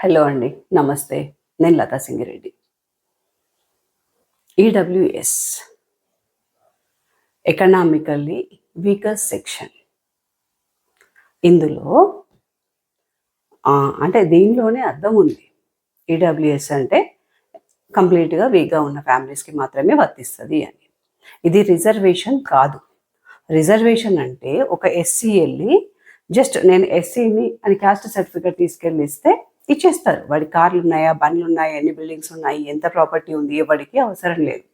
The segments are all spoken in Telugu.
హలో అండి నమస్తే. నేను Latha Singireddy. EWS economically weaker section ఇందులో అంటే దీనిలోనే అర్థం ఉంది. ఈడబ్ల్యూఎస్ అంటే కంప్లీట్గా వీక్గా ఉన్న ఫ్యామిలీస్కి మాత్రమే వర్తిస్తుంది అని. ఇది రిజర్వేషన్ కాదు. రిజర్వేషన్ అంటే ఒక ఎస్సీ వెళ్ళి జస్ట్ నేను ఎస్సీని అని క్యాస్ట్ సర్టిఫికేట్ తీసుకెళ్ళి ఇస్తే ఇచ్చేస్తారు. వాడి కార్లు ఉన్నాయా బండ్లు ఉన్నాయా ఎన్ని బిల్డింగ్స్ ఉన్నాయి ఎంత ప్రాపర్టీ ఉంది ఎవరికి అవసరం లేదు.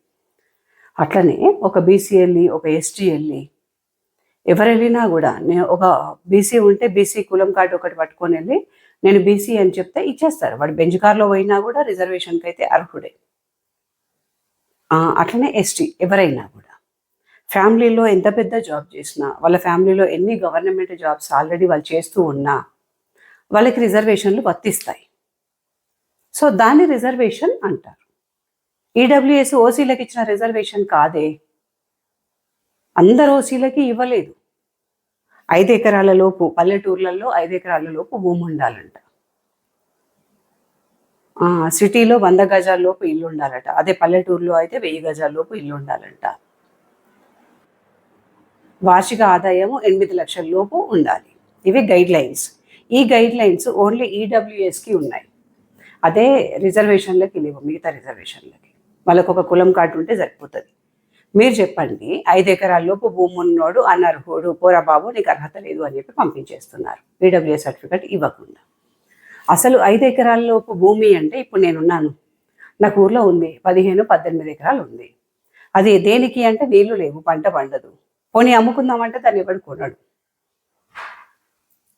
అట్లనే ఒక బీసీ వెళ్ళి ఒక ఎస్టీ వెళ్ళి ఎవరు వెళ్ళినా కూడా నేను ఒక బీసీ ఉంటే బీసీ కులం కార్డు ఒకటి పట్టుకొని వెళ్ళి నేను బీసీ అని చెప్తే ఇచ్చేస్తారు. వాడు బెంచ్ కార్లో పోయినా కూడా రిజర్వేషన్కి అయితే అర్హుడే అట్లనే ఎస్టీ ఎవరైనా కూడా. ఫ్యామిలీలో ఎంత పెద్ద జాబ్ చేసినా వాళ్ళ ఫ్యామిలీలో ఎన్ని గవర్నమెంట్ జాబ్స్ ఆల్రెడీ వాళ్ళు చేస్తూ ఉన్నా వాళ్ళకి రిజర్వేషన్లు వర్తిస్తాయి. సో దాన్ని రిజర్వేషన్ అంటారు. ఈడబ్ల్యూఎస్ ఓసీలకు ఇచ్చిన రిజర్వేషన్ కాదే? అందరు ఓసీలకి ఇవ్వలేదు. ఐదు ఎకరాల లోపు పల్లెటూర్లలో ఐదు ఎకరాల లోపు భూమి ఉండాలంట. సిటీలో వంద గజాల లోపు ఇల్లు ఉండాలట. అదే పల్లెటూరులో అయితే వెయ్యి గజాల లోపు ఇల్లు ఉండాలంట. వార్షిక ఆదాయము ఎనిమిది లక్షల లోపు ఉండాలి. ఇవి గైడ్ లైన్స్ ఈ గైడ్ లైన్స్ ఓన్లీ ఈడబ్ల్యూఎస్కి ఉన్నాయి. అదే రిజర్వేషన్లకి లేవు మిగతా రిజర్వేషన్లకి వాళ్ళకు ఒక కులం కార్డు ఉంటే సరిపోతుంది. మీరు చెప్పండి ఐదు ఎకరాల్లోపు భూమి ఉన్నోడు అనర్హుడు పోరా బాబు నీకు అర్హత లేదు అని చెప్పి పంపించేస్తున్నారు. ఈడబ్ల్యూఎస్ సర్టిఫికేట్ ఇవ్వకుండా. అసలు ఐదు ఎకరాల్లోపు భూమి అంటే ఇప్పుడు నేనున్నాను నాకు ఊర్లో ఉంది పదిహేను పద్దెనిమిది ఎకరాలు ఉంది. అది దేనికి అంటే నీళ్ళు లేవు పంట పండదు. పోనీ అమ్ముకుందామంటే దాన్ని ఎవడు కొనడు.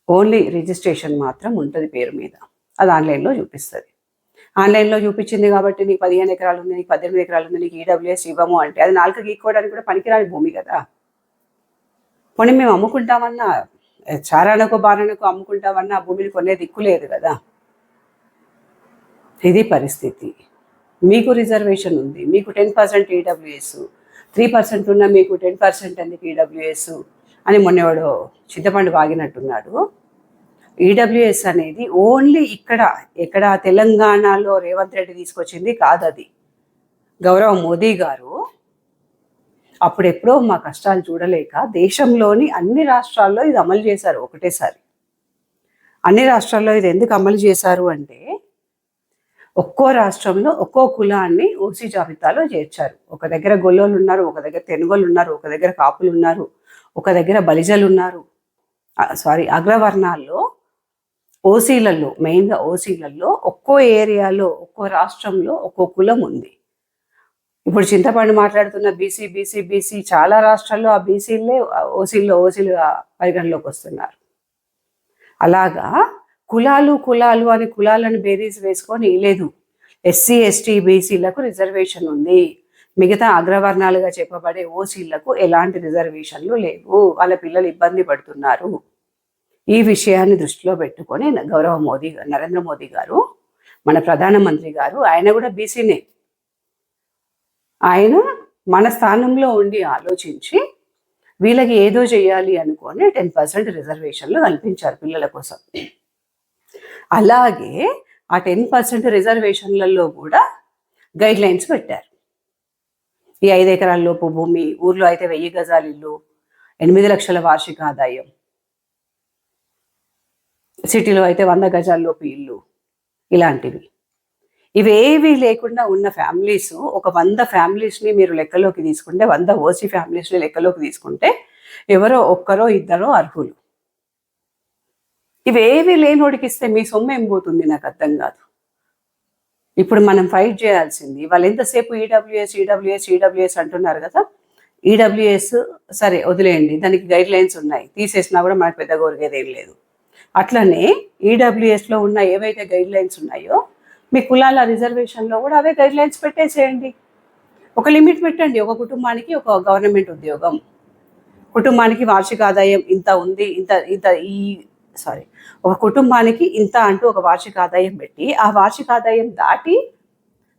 ఓన్లీ రిజిస్ట్రేషన్ మాత్రం ఉంటుంది పేరు మీద. అది ఆన్లైన్లో చూపిస్తుంది. ఆన్లైన్లో చూపించింది కాబట్టి నీకు పదిహేను ఎకరాలు ఉంది నీకు పద్దెనిమిది ఎకరాలు ఉంది నీకు ఈడబ్ల్యూఎస్ ఇవ్వము అంటే అది నాలుగు గీక్కోవడానికి కూడా పనికిరాని భూమి కదా. పోనీ మేము అమ్ముకుంటామన్నా చారానకు బారణకు అమ్ముకుంటామన్నా ఆ భూమిని కొనే దిక్కు లేదు కదా. ఇది పరిస్థితి. మీకు రిజర్వేషన్ ఉంది మీకు ten percent EWS three percent ఉన్న మీకు టెన్ పర్సెంట్ ఎందుకు ఈడబ్ల్యూఎస్ అని మొన్నవాడు చింతపండు వాగినట్టున్నాడు. ఈడబ్ల్యూఎస్ అనేది ఓన్లీ ఇక్కడ ఇక్కడ తెలంగాణలో రేవంత్ రెడ్డి తీసుకొచ్చింది కాదు అది. గౌరవ మోదీ గారు అప్పుడెప్పుడో మా కష్టాలు చూడలేక దేశంలోని అన్ని రాష్ట్రాల్లో ఇది అమలు చేశారు ఒకటేసారి. అన్ని రాష్ట్రాల్లో ఇది ఎందుకు అమలు చేశారు అంటే ఒక్కో రాష్ట్రంలో ఒక్కో కులాన్ని ఓసీ జాబితాలో చేర్చారు. ఒక దగ్గర గొల్లోళ్ళు ఉన్నారు ఒక దగ్గర తెనుగోళ్ళు ఉన్నారు ఒక దగ్గర కాపులు ఉన్నారు. ఒక దగ్గర బలిజలు ఉన్నారు సారీ అగ్రవర్ణాల్లో ఓసీలలో మెయిన్గా ఓసీలలో ఒక్కో ఏరియాలో ఒక్కో రాష్ట్రంలో ఒక్కో కులం ఉంది. ఇప్పుడు చింతపండు మాట్లాడుతున్న బీసీ బీసీ బీసీ చాలా రాష్ట్రాల్లో ఆ బీసీలే ఓసీల్లో ఓసీలుగా పరిగణలోకి వస్తున్నారు. అలాగా కులాలు కులాలు అని కులాలను బేరీస్ వేసుకొని లేదు ఎస్సీ ఎస్టీ బీసీలకు రిజర్వేషన్ ఉంది. మిగతా అగ్రవర్ణాలుగా చెప్పబడే ఓసీలకు ఎలాంటి రిజర్వేషన్లు లేవు. వాళ్ళ పిల్లలు ఇబ్బంది పడుతున్నారు. ఈ విషయాన్ని దృష్టిలో పెట్టుకొని గౌరవ మోదీ నరేంద్ర మోదీ గారు మన ప్రధానమంత్రి గారు ఆయన కూడా బీసీనే. ఆయన మన స్థానంలో ఉండి ఆలోచించి వీళ్ళకి ఏదో చేయాలి అనుకొని టెన్ పర్సెంట్ రిజర్వేషన్లు కల్పించారు పిల్లల కోసం. అలాగే ఆ టెన్ పర్సెంట్ రిజర్వేషన్లలో కూడా గైడ్ లైన్స్ పెట్టారు. ఈ ఐదు ఎకరాల లోపు భూమి ఊర్లో అయితే వెయ్యి గజాల ఇల్లు ఎనిమిది లక్షల వార్షిక ఆదాయం. సిటీలో అయితే వంద గజాల లోపు ఇల్లు ఇలాంటివి. ఇవేవి లేకుండా ఉన్న ఫ్యామిలీస్ ఒక వంద ఫ్యామిలీస్ని మీరు లెక్కలోకి తీసుకుంటే వంద ఓసీ ఫ్యామిలీస్ని లెక్కలోకి తీసుకుంటే ఎవరో ఒక్కరో ఇద్దరో అర్హులు. ఇవేవి లేనోడికిస్తే మీ సొమ్ము ఏం పోతుంది? నాకు అర్థం కాదు. ఇప్పుడు మనం ఫైట్ చేయాల్సింది. వాళ్ళు ఎంతసేపు ఈడబ్ల్యూఎస్ ఈడబ్ల్యూఎస్ ఈడబ్ల్యూఎస్ అంటున్నారు కదా? ఈడబ్ల్యూఎస్ సరే వదిలేయండి. దానికి గైడ్ లైన్స్ ఉన్నాయి. తీసేసినా కూడా మనకు పెద్ద కోరికేదేం లేదు. అట్లనే ఈడబ్ల్యూఎస్లో ఉన్న ఏవైతే గైడ్ లైన్స్ ఉన్నాయో మీ కులాల రిజర్వేషన్లో కూడా అవే గైడ్ లైన్స్ పెట్టేసేయండి. ఒక లిమిట్ పెట్టండి. ఒక కుటుంబానికి ఒక గవర్నమెంట్ ఉద్యోగం. కుటుంబానికి వార్షిక ఆదాయం ఇంత ఉంది ఇంత ఇంత ఈ సారీ ఒక కుటుంబానికి ఇంత అంటూ ఒక వార్షిక ఆదాయం పెట్టి ఆ వార్షిక ఆదాయం దాటి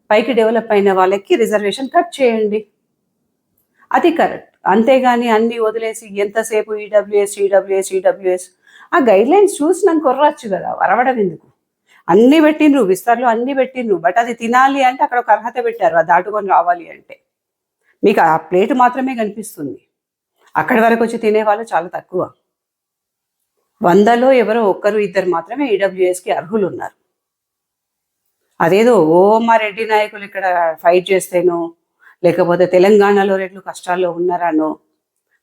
పైకి డెవలప్ అయిన వాళ్ళకి రిజర్వేషన్ కట్ చేయండి. అది కరెక్ట్. అంతేగాని అన్ని వదిలేసి ఎంతసేపు ఈడబ్ల్యూఎస్ ఈడబ్ల్యూఎస్ ఈడబ్ల్యూఎస్? ఆ గైడ్ లైన్స్ చూసి నాకు కొర్రచ్చు కదా వరవడం ఎందుకు? అన్ని పెట్టిండ్రు విస్తార్లో అన్ని పెట్టిండ్రు బట్ అది తినాలి అంటే అక్కడ ఒక అర్హత పెట్టారు అది దాటుకొని రావాలి అంటే. మీకు ఆ ప్లేట్ మాత్రమే కనిపిస్తుంది. అక్కడి వరకు వచ్చి తినేవాళ్ళు చాలా తక్కువ. వందలో ఎవరో ఒక్కరు ఇద్దరు మాత్రమే ఈడబ్ల్యూఎస్కి అర్హులు ఉన్నారు అదేదో ఓమా రెడ్డి నాయకులు ఇక్కడ ఫైట్ చేస్తేనో లేకపోతే తెలంగాణలో రెట్లు కష్టాల్లో ఉన్నారనో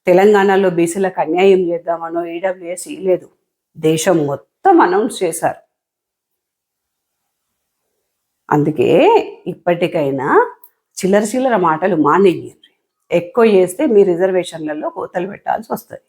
తెలంగాణలో బీసీలకు అన్యాయం చేద్దామనో ఈడబ్ల్యూఎస్ లేదు దేశం మొత్తం అనౌన్స్ చేశారు. అందుకే ఇప్పటికైనా చిల్లర చిల్లర మాటలు మానేయ్యండి ఎక్కువ చేస్తే మీ రిజర్వేషన్లలో కోతలు పెట్టాల్సి వస్తుంది.